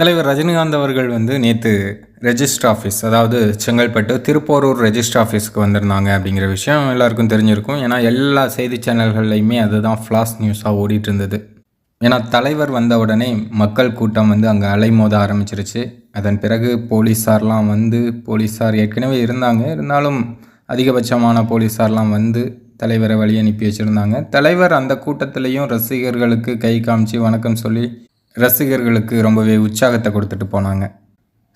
தலைவர் ரஜினிகாந்த் அவர்கள் வந்து நேற்று ரெஜிஸ்டர் ஆஃபீஸ் அதாவது செங்கல்பட்டு திருப்போரூர் ரெஜிஸ்டர் ஆஃபீஸ்க்கு வந்திருந்தாங்க அப்படிங்கிற விஷயம் எல்லாருக்கும் தெரிஞ்சிருக்கும். ஏன்னா எல்லா செய்தி சேனல்கள்லையுமே அதுதான் ஃப்ளாஷ் நியூஸாக ஓடிட்டு இருந்தது ஏன்னா தலைவர் வந்த உடனே மக்கள் கூட்டம் வந்து அங்கே அலைமோத ஆரம்பிச்சிருச்சு. அதன் பிறகு போலீஸார்லாம் வந்து போலீஸார் ஏற்கனவே இருந்தாங்க. இருந்தாலும் அதிகபட்சமான போலீஸார்லாம் வந்து தலைவரை வழி அனுப்பி வச்சுருந்தாங்க. தலைவர் அந்த கூட்டத்திலையும் ரசிகர்களுக்கு கை காமிச்சு வணக்கம் சொல்லி ரசிகர்களுக்கு ரொம்பவே உற்சாகத்தை கொடுத்துட்டு போனாங்க.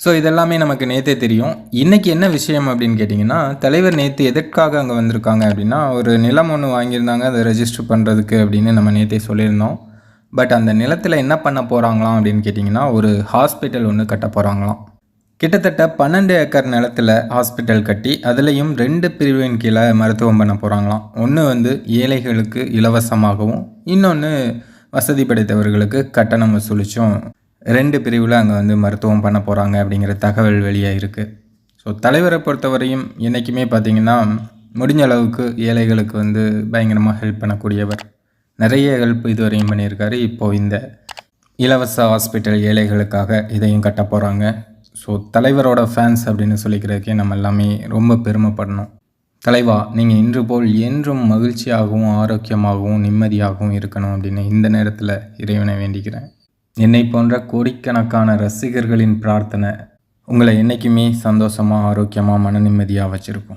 ஸோ இதெல்லாமே நமக்கு நேற்றே தெரியும். இன்றைக்கி என்ன விஷயம் அப்படின்னு கேட்டிங்கன்னா தலைவர் நேற்று எதற்காக அங்கே வந்திருக்காங்க அப்படின்னா ஒரு நிலம் ஒன்று வாங்கியிருந்தாங்க அதை ரெஜிஸ்டர் பண்ணுறதுக்கு அப்படின்னு நம்ம நேற்றே சொல்லியிருந்தோம். பட் அந்த நிலத்தில் என்ன பண்ண போகிறாங்களாம் அப்படின்னு கேட்டிங்கன்னா ஒரு ஹாஸ்பிட்டல் ஒன்று கட்ட போகிறாங்களாம் கிட்டத்தட்ட பன்னெண்டு ஏக்கர் நிலத்தில் ஹாஸ்பிட்டல் கட்டி அதுலேயும் ரெண்டு பிரிவின் கீழே மருத்துவம் பண்ண போகிறாங்களாம் ஒன்று வந்து ஏழைகளுக்கு இலவசமாகவும் இன்னொன்று வசதி படைத்தவர்களுக்கு கட்டணம் வசூலிச்சும். ரெண்டு பிரிவில் அங்கே வந்து மருத்துவம் பண்ண போகிறாங்க அப்படிங்கிற தகவல் வெளியாக இருக்குது ஸோ தலைவரை பொறுத்தவரையும் என்றைக்குமே பார்த்திங்கன்னா முடிஞ்ச அளவுக்கு ஏழைகளுக்கு வந்து பயங்கரமாக ஹெல்ப் பண்ணக்கூடியவர். நிறைய ஹெல்ப் இதுவரையும் பண்ணியிருக்காரு. இப்போது இந்த இலவச ஹாஸ்பிட்டல் ஏழைகளுக்காக இதையும் கட்ட போகிறாங்க ஸோ தலைவரோட ஃபேன்ஸ் அப்படின்னு சொல்லிக்கிறதுக்கே நம்ம எல்லாமே ரொம்ப பெருமைப்படணும். தலைவா நீங்கள் இன்று போல் என்றும் மகிழ்ச்சியாகவும் ஆரோக்கியமாகவும் நிம்மதியாகவும் இருக்கணும் அப்படின்னு இந்த நேரத்தில் இறைவனை வேண்டிக்கிறேன். என்னை போன்ற கோடிக்கணக்கான ரசிகர்களின் பிரார்த்தனை உங்களை என்றைக்குமே சந்தோஷமாக ஆரோக்கியமாக மன நிம்மதியாக வச்சுருக்கும்.